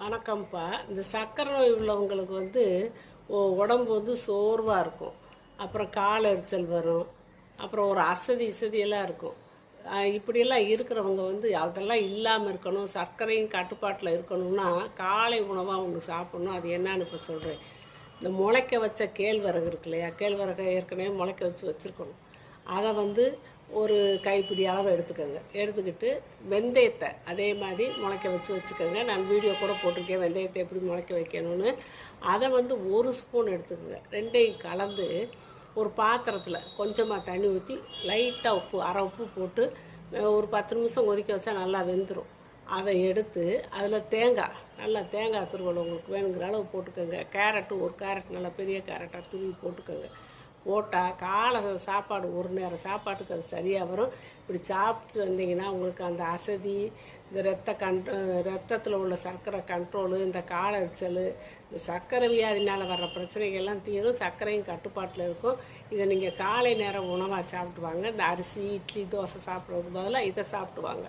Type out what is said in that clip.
வணக்கம்ப்பா. இந்த சர்க்கரை நோய் உள்ளவங்களுக்கு வந்து உடம்பு வந்து சோர்வாக இருக்கும். அப்புறம் கால் எரிச்சல் வரும். அப்புறம் ஒரு அசதி இசதியெல்லாம் இருக்கும். இப்படியெல்லாம் இருக்கிறவங்க வந்து அதெல்லாம் இல்லாமல் இருக்கணும். சர்க்கரையும் கட்டுப்பாட்டில் இருக்கணும்னா காலை உணவாக ஒன்று சாப்பிடணும். அது என்னன்னு இப்போ சொல்கிறேன் இந்த முளைக்க வச்ச கேழ்வரகு இருக்கு இல்லையா? கேழ்வரகை ஏற்கனவே முளைக்க வச்சு வச்சுருக்கணும். அதை வந்து ஒரு கைப்பிடி அளவு எடுத்துக்கோங்க. எடுத்துக்கிட்டு வெந்தயத்தை அதே மாதிரி முளைக்க வச்சு வச்சுக்கோங்க. நான் வீடியோ கூட போட்டிருக்கேன். வெந்தயத்தை எப்படி முளைக்க வைக்கணும்னு. அதை வந்து ஒரு ஸ்பூன் எடுத்துக்கோங்க. ரெண்டையும் கலந்து ஒரு பாத்திரத்தில் கொஞ்சமாக தண்ணி ஊற்றி லைட்டாக உப்பு அரை உப்பு போட்டு ஒரு பத்து நிமிஷம் கொதிக்க வச்சா நல்லா வெந்துடும் அதை எடுத்து அதில் தேங்காய் நல்லா தேங்காய் துருவல் உங்களுக்கு வேணுங்கிற அளவு போட்டுக்கோங்க. கேரட்டு ஒரு கேரட் நல்லா பெரிய கேரட்டாக துருவி போட்டுக்கோங்க. ஓட்டா காலை சாப்பாடு ஒரு நேரம் சாப்பாட்டுக்கு அது சரியாக வரும். இப்படி சாப்பிட்டு வந்தீங்கன்னா உங்களுக்கு அந்த அசதி இந்த ரத்த கண் ரத்தத்தில் உள்ள சர்க்கரை கண்ட்ரோலு இந்த கால எரிச்சல் இந்த சர்க்கரை வியாதினால் வர்ற பிரச்சனைகள்லாம் தீரும். சர்க்கரையும் கட்டுப்பாட்டில் இருக்கும். இதை நீங்கள் காலை நேரம் உணவாக சாப்பிடுவாங்க இந்த அரிசி இட்லி தோசை சாப்பிட்றதுக்கு பதிலாக இதை சாப்பிடுவாங்க